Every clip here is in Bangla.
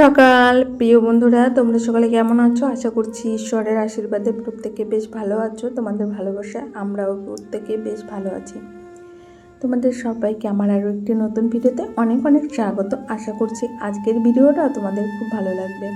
সকাল। প্রিয় বন্ধুরা, তোমরা সকালে কেমন আছো? আশা করছি ঈশ্বরের আশীর্বাদে প্রত্যেকে বেশ ভালো আছো। তোমাদের ভালোবাসা, আমরাও প্রত্যেকে বেশ ভালো আছি। তোমাদের সবাইকে আমার আরও একটি নতুন ভিডিওতে অনেক অনেক স্বাগত। আশা করছি আজকের ভিডিওটা তোমাদের খুব ভালো লাগবে।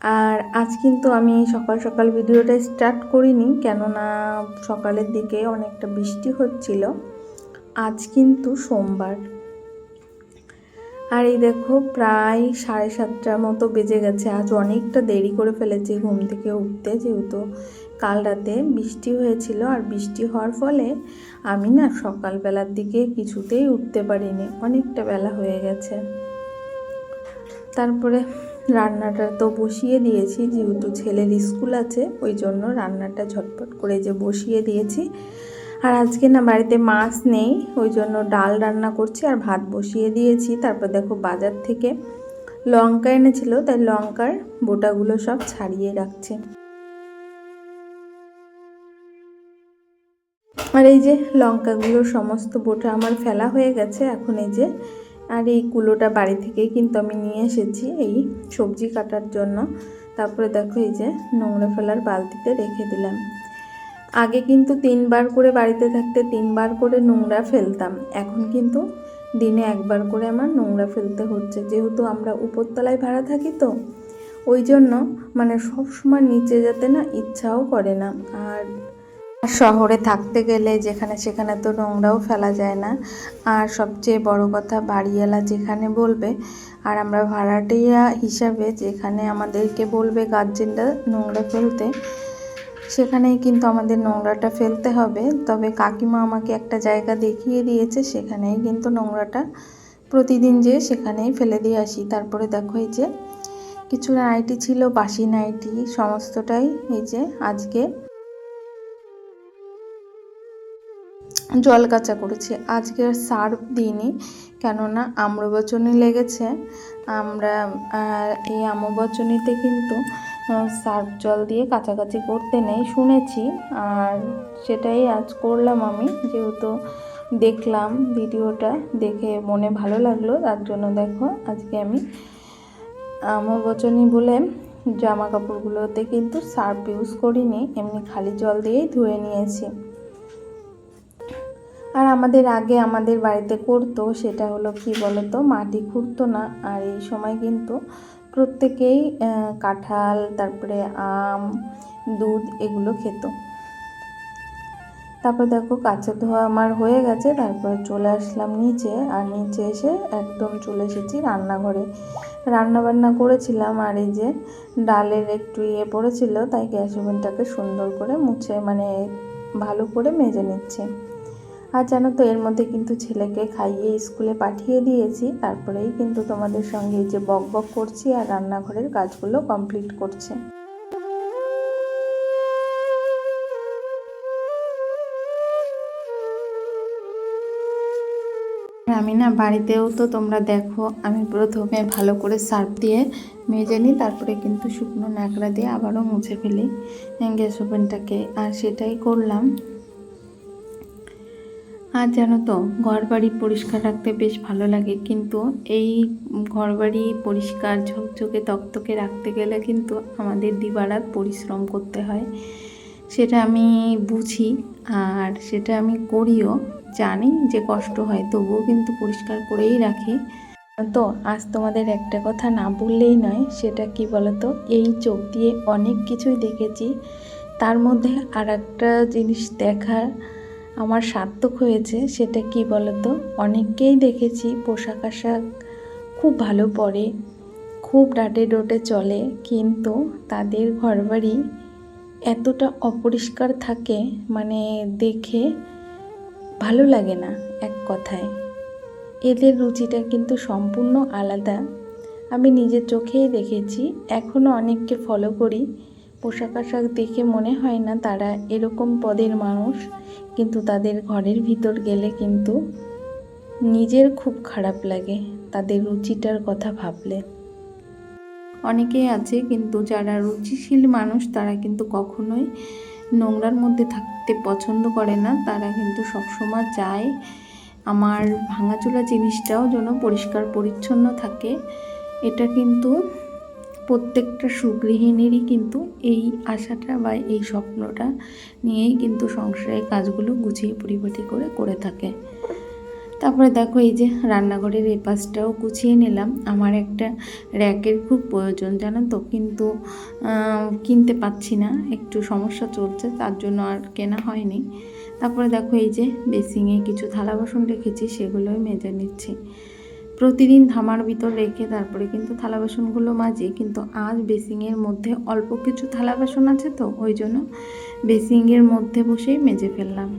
আর আজ কিন্তু আমি সকাল সকাল ভিডিওটা স্টার্ট করিনি, কেননা সকালের দিকে অনেকটা বৃষ্টি হচ্ছিল। আজ কিন্তু সোমবার। আর এই দেখো প্রায় সাড়ে সাতটার মতো বেজে গেছে। আজ অনেকটা দেরি করে ফেলেছি ঘুম থেকে উঠতে, যেহেতু কাল রাতে বৃষ্টি হয়েছিল। আর বৃষ্টি হওয়ার ফলে আমি না সকালবেলার দিকে কিছুতেই উঠতে পারিনি। অনেকটা বেলা হয়ে গেছে। তারপরে রান্নাটা তো বসিয়ে দিয়েছি, যেহেতু ছেলের স্কুল আছে, ওই জন্য রান্নাটা ঝটপট করে যে বসিয়ে দিয়েছি। আর আজকে না বাড়িতে মাছ নেই, ওই জন্য ডাল রান্না করছি আর ভাত বসিয়ে দিয়েছি। তারপর দেখো বাজার থেকে লঙ্কা এনেছিল, তাই লঙ্কার বোটাগুলো সব ছাড়িয়ে রাখছে। আর এই যে লঙ্কাগুলো, সমস্ত বোটা আমার ফেলা হয়ে গেছে এখন এই যে। আর এই কুলোটা বাড়ি থেকেই কিন্তু আমি নিয়ে এসেছি এই সবজি কাটার জন্য। তারপরে দেখো এই যে নোংরা ফেলার বালতিতে রেখে দিলাম। আগে কিন্তু তিনবার করে বাড়িতে থাকতে তিনবার করে নোংরা ফেলতাম। এখন কিন্তু দিনে একবার করে আমার নোংরা ফেলতে হচ্ছে। যেহেতু আমরা উপরতলায় ভাড়া থাকি তো, ওই জন্য মানে সব সময় নিচে যেতে না ইচ্ছাও করে না। আর শহরে থাকতে গেলে যেখানে সেখানে তো নোংরাও ফেলা যায় না। আর সবচেয়ে বড় কথা বাড়িওয়ালা যেখানে বলবে, আর আমরা ভাড়াটিয়া হিসাবে যেখানে আমাদেরকে বলবে, গার্জেনরা নোংরা ফেলতে সেখানেই কিন্তু আমাদের নোংরাটা ফেলতে হবে। তবে কাকিমা আমাকে একটা জায়গা দেখিয়ে দিয়েছে, সেখানেই কিন্তু নোংরাটা প্রতিদিন যে সেখানেই ফেলে দিয়ে আসি। তারপরে দেখো এই যে কিছু নাইটি ছিল, বাসি নাইটি, সমস্তটাই এই যে আজকে জল কাচা করেছি। আজকে আর সার্ফ দিইনি, কেননা আম্রবচনী লেগেছে। আমরা এই আম্রবচনীতে কিন্তু সার্ফ জল দিয়ে কাছাকাছি করতে নেই, শুনেছি। আর সেটাই আজ করলাম আমি, যেহেতু দেখলাম ভিডিওটা দেখে মনে ভালো লাগল, তার জন্য দেখো আজকে আমি আমবচনী বলে জামা কাপড়গুলোতে কিন্তু সার্ফ ইউজ করিনি, এমনি খালি জল দিয়েই ধুয়ে নিয়েছি। আর আমাদের আগে আমাদের বাড়িতে করতো, সেটা হলো কি বলতো, মাটি খুঁড়তো না, আর এই সময় কিন্তু প্রত্যেকেই কাঁঠাল, তারপরে আম, দুধ এগুলো খেত। তারপর দেখো কাঁচা ধোয়া আমার হয়ে গেছে, তারপরে চলে আসলাম নিচে আর নিচে এসে একদম চলে এসেছি রান্নাঘরে। রান্না বান্না করেছিলাম আর এই যে ডালের একটু ইয়ে পড়েছিল, তাই গ্যাস ওভেনটাকে সুন্দর করে মুছে মানে ভালো করে মেজে নিচ্ছে। আর জানো তো, এর মধ্যে কিন্তু ছেলেকে খাইয়ে স্কুলে পাঠিয়ে দিয়েছি। তারপরেই কিন্তু তোমাদের সঙ্গে যে বক বক করছি আর রান্নাঘরের কাজগুলো কমপ্লিট করছে। আমি না বাড়িতেও তো তোমরা দেখো, আমি প্রথমে ভালো করে সার্ফ দিয়ে মেজে নিই, তারপরে কিন্তু শুকনো ন্যাকড়া দিয়ে আবারও মুছে ফেলি গ্যাস ওভেনটাকে। আর সেটাই করলাম। আর জানো তো ঘর বাড়ি পরিষ্কার রাখতে বেশ ভালো লাগে। কিন্তু এই ঘর বাড়ি পরিষ্কার, ঝকঝকে, তকতকে রাখতে গেলে কিন্তু আমাদের দিবারাত পরিশ্রম করতে হয়। সেটা আমি বুঝি আর সেটা আমি করিও, জানি যে কষ্ট হয়, তবুও কিন্তু পরিষ্কার করেই রাখি। তো, আজ তোমাদের একটা কথা না বললেই নয়, সেটা কি বলতো? এই চোখ দিয়ে অনেক কিছুই দেখেছি, তার মধ্যে আর একটা জিনিস দেখার আমার সার্থক হয়েছে সেটা কি বলতো? অনেককেই দেখেছি পোশাক আশাক খুব ভালো পরে, খুব ডাটে ডোটে চলে, কিন্তু তাদের ঘরবাড়ি এতটা অপরিষ্কার থাকে মানে দেখে ভালো লাগে না এক কথায়। এদের রুচিটা কিন্তু সম্পূর্ণ আলাদা। আমি নিজের চোখেই দেখেছি এখনও অনেককে ফলো করি। পোশাক আশাক দেখে মনে হয় না তারা এরকম পদের মানুষ, কিন্তু তাদের ঘরের ভিতর গেলে কিন্তু নিজের খুব খারাপ লাগে তাদের রুচিটার কথা ভাবলে। অনেকেই আছে কিন্তু যারা রুচিশীল মানুষ, তারা কিন্তু কখনোই নোংরার মধ্যে থাকতে পছন্দ করে না। তারা কিন্তু সবসময় চায় আমার ভাঙাচোলা জিনিসটাও যেন পরিষ্কার পরিচ্ছন্ন থাকে। এটা কিন্তু প্রত্যেকটা সুগৃহিণীরই কিন্তু এই আশাটা বা এই স্বপ্নটা নিয়েই কিন্তু সংসারের কাজগুলো গুছিয়ে পরিপাটি করে করে থাকে। তারপরে দেখো এই যে রান্নাঘরের এই পাশটাও গুছিয়ে নিলাম। আমার একটা র্যাকের খুব প্রয়োজন, জানো তো? কিন্তু কিনতে পাচ্ছি না, একটু সমস্যা চলছে, তার জন্য আর কেনা হয়নি। তারপরে দেখো এই যে বেসিংয়ে কিছু থালা বাসন রেখেছি, সেগুলোই মেজে নিচ্ছি। প্রতিদিন ধামার ভিতর রেখে তারপরে কিন্তু থালা বাসনগুলো মাজি, কিন্তু আজ বেসিংয়ের মধ্যে অল্প কিছু থালা বাসন আছে তো, ওই জন্য বেসিংয়ের মধ্যে বসেই মেজে ফেললাম।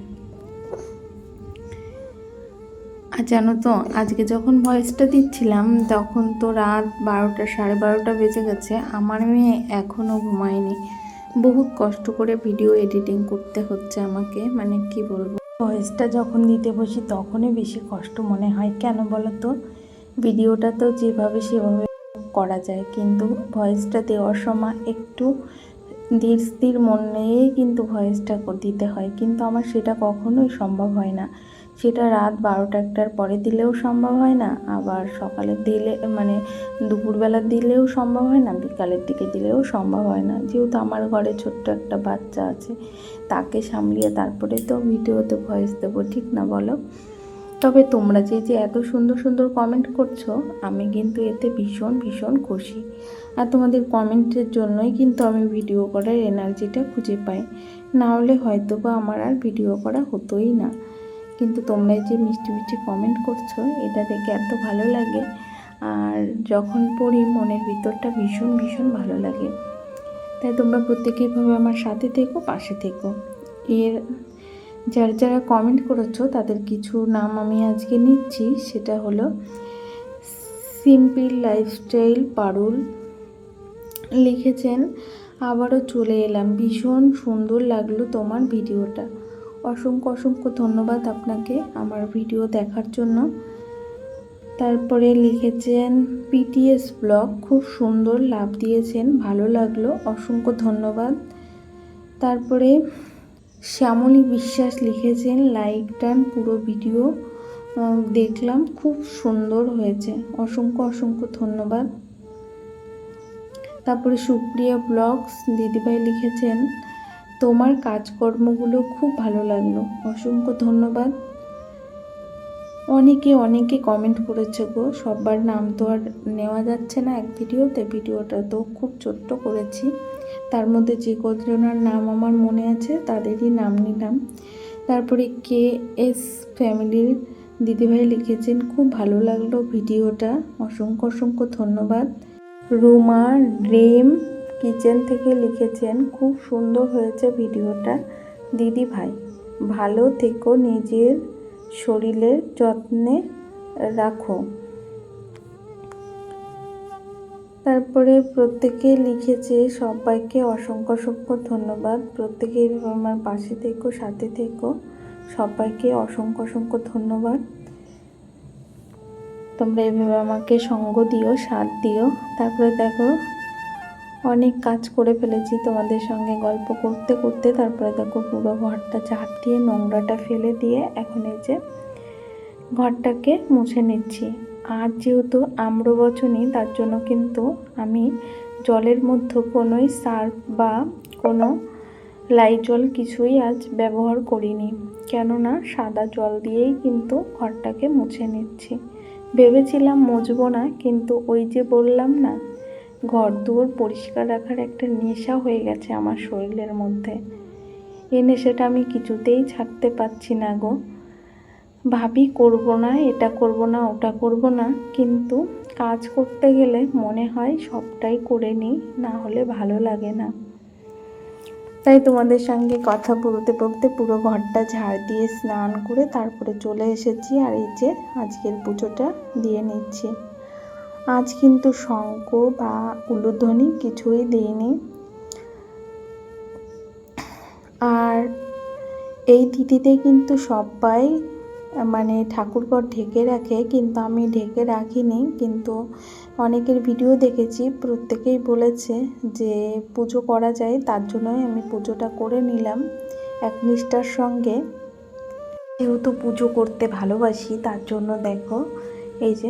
আর জানো তো, আজকে যখন ভয়েসটা দিচ্ছিলাম, তখন তো রাত বারোটা, সাড়ে বারোটা বেজে গেছে, আমার মেয়ে এখনও ঘুমায়নি। বহুত কষ্ট করে ভিডিও এডিটিং করতে হচ্ছে আমাকে মানে কি বলব? ভয়েসটা যখন দিতে বসি, তখনই বেশি কষ্ট মনে হয়। কেন বলো তো? ভিডিওটা তো যেভাবে সেভাবে করা যায়, কিন্তু ভয়েসটা দেওয়ার সময় একটু ধীর স্থির মন নিয়েই কিন্তু ভয়েসটা দিতে হয়। কিন্তু আমার সেটা কখনোই সম্ভব হয় না। সেটা রাত বারোটা একটার পরে দিলেও সম্ভব হয় না, আবার সকালে দিলে মানে দুপুরবেলা দিলেও সম্ভব হয় না, বিকালের দিকে দিলেও সম্ভব হয় না। যেহেতু আমার ঘরে ছোট্ট একটা বাচ্চা আছে, তাকে সামলিয়ে তারপরে তো ভিডিওতে ভয়েস দেবো, ঠিক না বলো? তবে তোমরা যে যে এত সুন্দর সুন্দর কমেন্ট করছ, আমি কিন্তু এতে ভীষণ ভীষণ খুশি। আর তোমাদের কমেন্টের জন্যই কিন্তু আমি ভিডিও করার এনার্জিটা খুঁজে পাই। না হলে হয়তো বা আমার আর ভিডিও করা হতোই না। কিন্তু তোমরা যে মিষ্টি মিষ্টি কমেন্ট করছ, এটা দেখে এত ভালো লাগে। আর যখন পড়ি, মনের ভিতরটা ভীষণ ভীষণ ভালো লাগে। তাই তোমরা প্রত্যেকেইভাবে আমার সাথে থেকো, পাশে থেকো। এর যারা যারা কমেন্ট করেছ, তাদের কিছু নাম আমি আজকে নিচ্ছি। সেটা হলো সিম্পল লাইফস্টাইল পারুল লিখেছেন, আবারও চলে এলাম। ভীষণ সুন্দর লাগল তোমার ভিডিওটা। অসংখ্য অসংখ্য ধন্যবাদ আপনাকে আমার ভিডিও দেখার জন্য। তারপরে লিখেছেন, পিটিএস ব্লগ খুব সুন্দর, লাভ দিয়েছেন, ভালো লাগল, অসংখ্য ধন্যবাদ। তারপরে শ্যামলী বিশ্বাস লিখেছেন, লাইক ডান, পুরো ভিডিও দেখলাম, খুব সুন্দর হয়েছে। অসংখ্য অসংখ্য ধন্যবাদ। তারপরে সুপ্রিয়া ব্লগস, দিদিভাই লিখেছেন, তোমার কাজকর্মগুলো খুব ভালো লাগল। অসংখ্য ধন্যবাদ। অনেকে অনেকে কমেন্ট করেছে গো, সবার নাম তো আর নেওয়া যাচ্ছে না এক ভিডিওতে। ভিডিওটা তো খুব ছোট্ট করেছি। তার মধ্যে যে কজনের নাম আমার মনে আছে তাদেরই নাম নিলাম। তারপরে কে এস ফ্যামিলির দিদিভাই লিখেছেন, খুব ভালো লাগল ভিডিওটা, অসংখ্য অসংখ্য ধন্যবাদ। রুমা ড্রিম কিচেন থেকে লিখেছেন, খুব সুন্দর হয়েছে ভিডিওটা দিদি ভাই ভালো থেকো নিজের শরীরের যত্নে রাখো। তারপরে প্রত্যেকে লিখেছে, সবাইকে অসংখ্য অসংখ্য ধন্যবাদ। প্রত্যেকে আমার পাশে থেকো, সাথে থেকো। সবাইকে অসংখ্য অসংখ্য ধন্যবাদ। তোমরা এভাবে আমাকে সঙ্গ দিও, সাথ দিও। তারপরে দেখো, অনেক কাজ করে ফেলেছি তোমাদের সঙ্গে গল্প করতে করতে। তারপরে দেখো, পুরো ঘরটা ঝাড় দিয়ে নোংরাটা ফেলে দিয়ে এখন এই যে ঘরটাকে মুছে নিচ্ছি। আর যেহেতু আম্রবচনী তার জন্য কিন্তু আমি জলের মধ্যে কোনোই সার্ফ বা কোনো লাইজল কিছুই আজ ব্যবহার করিনি। কেননা সাদা জল দিয়েই কিন্তু ঘরটাকে মুছে নিচ্ছি। ভেবেছিলাম মুছবো না, কিন্তু ওই যে বললাম না, ঘর দুয়ার পরিষ্কার রাখার একটা নেশা হয়ে গেছে আমার শরীরের মধ্যে। এই নেশাটা আমি কিছুতেই ছাড়তে পারছি না গো। ভাবি, করব না, এটা করব না, ওটা করব না। কিন্তু কাজ করতে গেলে মনে হয় সবটাই করে নিই, না হলে ভালো লাগে না। তাই তোমাদের সঙ্গে কথা বলতে বলতে পুরো ঘরটা ঝাড় দিয়ে স্নান করে তারপরে চলে এসেছি আর এই যে আজকের পুজোটা দিয়ে নিচ্ছি। আজ কিন্তু শঙ্খ বা উলুধ্বনি কিছুই দিইনি। আর এই তিথিতে কিন্তু সবাই মানে ঠাকুরঘর ঢেকে রাখে, কিন্তু আমি ঢেকে রাখিনি। কিন্তু অনেকের ভিডিও দেখেছি, প্রত্যেকেই বলেছে যে পুজো করা যায়, তার জন্যই আমি পুজোটা করে নিলাম এক নিষ্ঠার সঙ্গে। যেহেতু পুজো করতে ভালোবাসি, তার জন্য দেখো, এই যে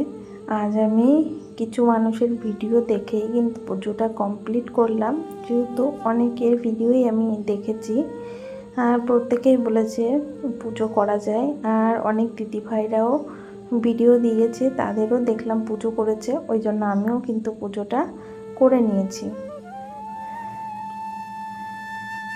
আজ আমি কিছু মানুষের ভিডিও দেখেই কিন্তু পুজোটা কমপ্লিট করলাম। যেহেতু অনেকের ভিডিওই আমি দেখেছি। আর প্রত্যেকেই বলেছে পুজো করা যায়। আর অনেক দিদিভাইরাও ভিডিও দিয়েছে, তাদেরও দেখলাম পুজো করেছে, ওই জন্য আমিও কিন্তু পুজোটা করে নিয়েছি।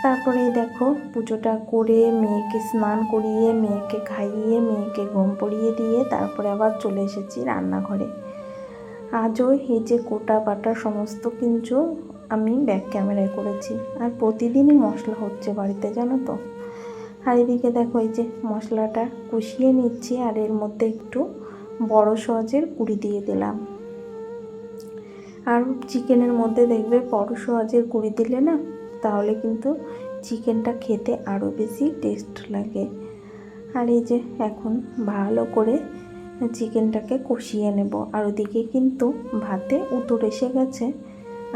তারপরে দেখো, পুজোটা করে মেয়েকে স্নান করিয়ে, মেয়েকে খাইয়ে, মেয়েকে ঘুম পড়িয়ে দিয়ে তারপরে আবার চলে এসেছি রান্নাঘরে। আজও এই যে কোটা বাটা সমস্ত কিছু আমি ব্যাক ক্যামেরায় করেছি। আর প্রতিদিনই মশলা হচ্ছে বাড়িতে, জানো তো? আর এদিকে দেখো, এই যে মশলাটা কষিয়ে নিচ্ছি, আর এর মধ্যে একটু বড় সহজের কুড়ি দিয়ে দিলাম। আর চিকেনের মধ্যে দেখবে বড় সহজের কুড়ি দিলে না, তাহলে কিন্তু চিকেনটা খেতে আরও বেশি টেস্ট লাগে। আর এই যে এখন ভালো করে চিকেনটাকে কষিয়ে নেব। আর ওদিকে কিন্তু ভাতে উতর এসে গেছে।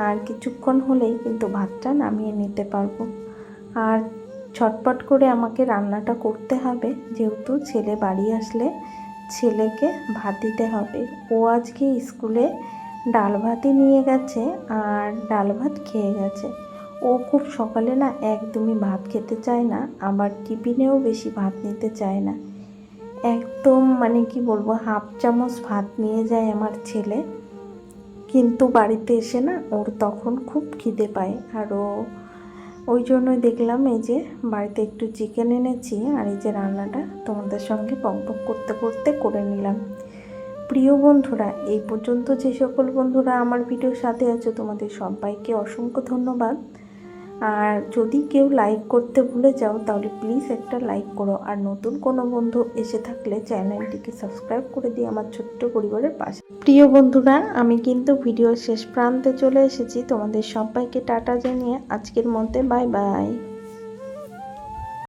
আর কিছুক্ষণ হলেই কিন্তু ভাতটা নামিয়ে নিতে পারব। আর ছটপট করে আমাকে রান্নাটা করতে হবে, যেহেতু ছেলে বাড়ি আসলে ছেলেকে ভাত দিতে হবে। ও আজকে স্কুলে ডাল ভাতই নিয়ে গেছে আর ডাল ভাত খেয়ে গেছে। ও খুব সকালে না একদমই ভাত খেতে চায় না, আবার টিফিনেও বেশি ভাত নিতে চায় না। একদম মানে কি বলব, হাফ চামচ ভাত নিয়ে যায় আমার ছেলে। কিন্তু বাড়িতে এসে না ওর তখন খুব খিদে পায়। আর ও, ওই জন্যই দেখলাম এই যে বাড়িতে একটু চিকেন এনেছি আর এই যে রান্নাটা তোমাদের সঙ্গে পক করতে করতে করে নিলাম। প্রিয় বন্ধুরা, এই পর্যন্ত যে সকল বন্ধুরা আমার ভিডিওর সাথে আছো, তোমাদের সবাইকে অসংখ্য ধন্যবাদ। আর যদি কেউ লাইক করতে ভুলে যাও, তাহলে প্লিজ একটা লাইক করো। আর নতুন কোনো বন্ধু এসে থাকলে চ্যানেলটিকে সাবস্ক্রাইব করে দিই আমার ছোট্ট পরিবারের পাশে। প্রিয় বন্ধুরা, আমি কিন্তু ভিডিও শেষ প্রান্তে চলে এসেছি। তোমাদের সবাইকে টাটা জানিয়ে আজকের মধ্যে বাই বাই